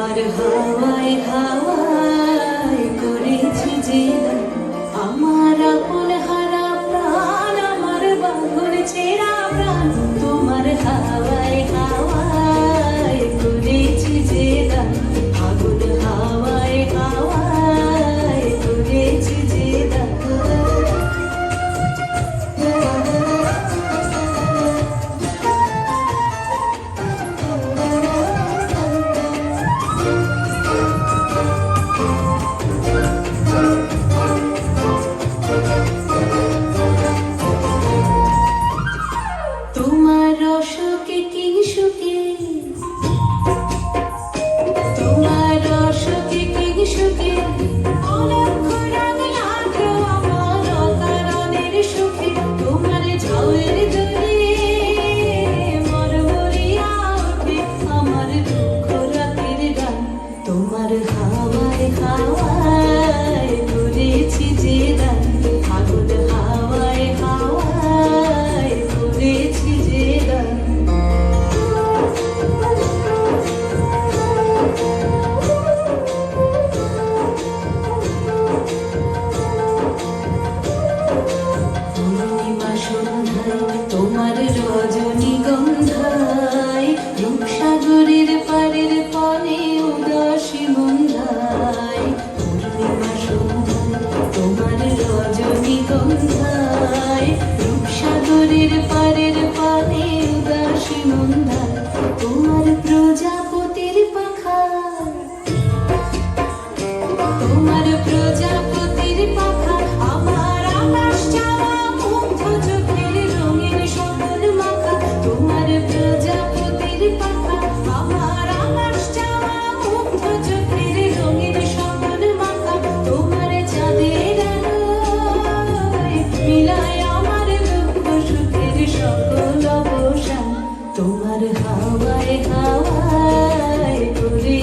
তোমার হাওয়ায় হাওয়ায় করেছি যে আমার তোমার হাওয়ায় হাওয়ায় করেছি যে দান আগুন হাওয়ায় হাওয়ায় করেছি যে সন্ধ্যায় তোমার রজনী রূপসাগরের পারের পারে উদাসী তোমার প্রজাপতির পাখায়। তোমার প্রজাপতির পাখা আমার প্রজাপতির পাখা তোমার হাওয়ায় হাওয়ায় ঘুরে